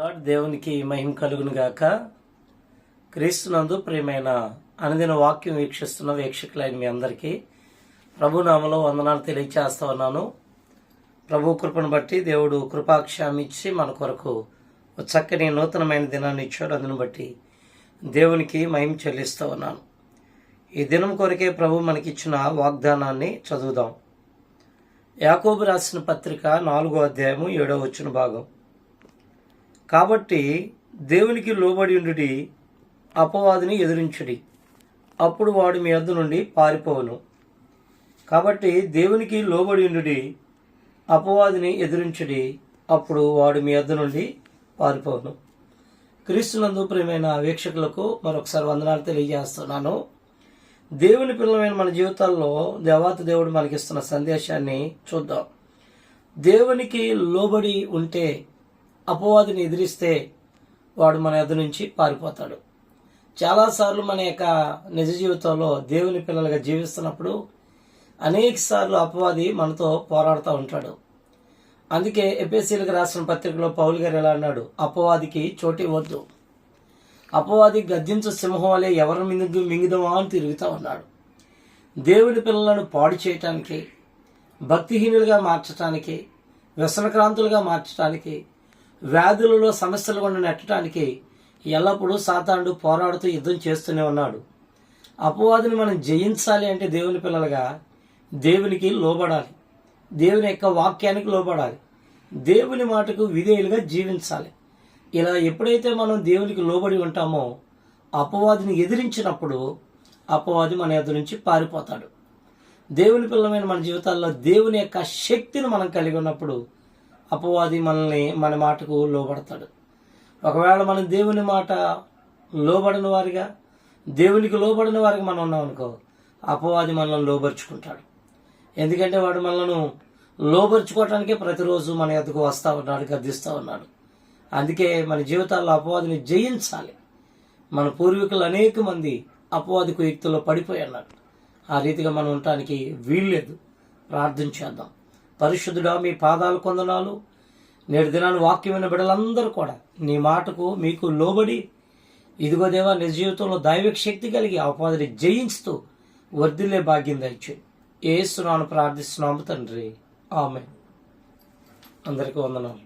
Lord దేవునికి మహిమ కలుగును గాక. క్రీస్తునందు ప్రియమైన అనుదిన వాక్యం వీక్షిస్తున్న వీక్షకులైన మీ అందరికీ ప్రభునామలో వందనాలు తెలియచేస్తా ఉన్నాను. ప్రభు కృపను బట్టి దేవుడు కృపాక్షామి ఇచ్చి మన కొరకు చక్కని నూతనమైన దినాన్ని ఇచ్చాడు. అందును బట్టి దేవునికి మహిమ చెల్లిస్తూ ఉన్నాను. ఈ దినం కొరకే ప్రభు మనకిచ్చిన వాగ్దానాన్ని చదువుదాం. యాకోబు రాసిన పత్రిక నాలుగో అధ్యాయము ఏడో వచ్చిన భాగం. కాబట్టి దేవునికి లోబడి ఉండుడి అపవాదిని ఎదిరించుడి. అప్పుడు వాడు మీ వద్ద నుండి పారిపోవును. కాబట్టి దేవునికి లోబడి ఉండుడి అపవాదిని ఎదిరించుడి అప్పుడు వాడు మీ వద్ద నుండి పారిపోవును. క్రీస్తునందు ప్రియమైన వీక్షకులకు మరొకసారి వందనాలు తెలియజేస్తున్నాను. దేవుని పిల్లమైన మన జీవితాల్లో దేవాత దేవుడు మనకిస్తున్న సందేశాన్ని చూద్దాం. దేవునికి లోబడి ఉంటే అపవాదిని ఎదిరిస్తే వాడు మన ఎదురు నుంచి పారిపోతాడు. చాలాసార్లు మన యొక్క నిజ జీవితంలో దేవుని పిల్లలుగా జీవిస్తున్నప్పుడు అనేక సార్లు అపవాది మనతో పోరాడుతూ ఉంటాడు. అందుకే ఎపిఎస్సీలకు రాసిన పత్రికలో పౌల్ గారు ఎలా అన్నాడు? అపవాదికి చోటు ఇవ్వద్దు అపవాది గద్దించు సింహం వలె ఎవరి మింగు మింగుదమా అని తిరుగుతూ ఉన్నాడు. దేవుని పిల్లలను పాడు చేయటానికి భక్తిహీనులుగా మార్చటానికి వ్యసనక్రాంతులుగా మార్చటానికి వ్యాధులలో సమస్యలు గుండా నెట్టడానికి ఎల్లప్పుడూ సాతానుడు పోరాడుతూ యుద్ధం చేస్తూనే ఉన్నాడు. అపవాదిని మనం జయించాలి అంటే దేవుని పిల్లలుగా దేవునికి లోబడాలి. దేవుని యొక్క వాక్యానికి లోబడాలి. దేవుని మాటకు విధేయులుగా జీవించాలి. ఇలా ఎప్పుడైతే మనం దేవునికి లోబడి ఉంటామో అపవాదిని ఎదిరించినప్పుడు అపవాది మన ఎదురు నుంచి పారిపోతాడు. దేవుని పిల్లమైన మన జీవితాల్లో దేవుని యొక్క శక్తిని మనం కలిగి ఉన్నప్పుడు అపవాది మనల్ని మన మాటకు లోబడతాడు. ఒకవేళ మనం దేవుని మాట లోబడిన వారిగా దేవునికి లోబడిన వారికి మనం ఉన్నాం అనుకో అపవాది మనల్ని లోబరుచుకుంటాడు. ఎందుకంటే వాడు మనల్ని లోబరుచుకోవటానికే ప్రతిరోజు మన ఎదుగు వస్తూ ఉన్నాడు గర్దిస్తూ ఉన్నాడు. అందుకే మన జీవితాల్లో అపవాదిని జయించాలి. మన పూర్వీకులు అనేక మంది అపవాది కుయుక్తుల్లో పడిపోయి అన్నాడు ఆ రీతిగా మనం ఉండటానికి వీల్లేదు. ప్రార్థన చేద్దాం. పరిశుద్ధుడా మీ పాదాలు కొందనాలు. నేడు దినాన్ని వాక్యమైన బిడ్డలందరూ కూడా నీ మాటకు మీకు లోబడి ఇదిగో దేవా నిజ జీవితంలో దైవిక శక్తి కలిగి అపాధిని జయించుతూ వర్ధిల్లే భాగ్యం దయచు ఏసునాను ప్రార్థిస్తున్నాము తండ్రి. ఆమె అందరికీ వందనాలు.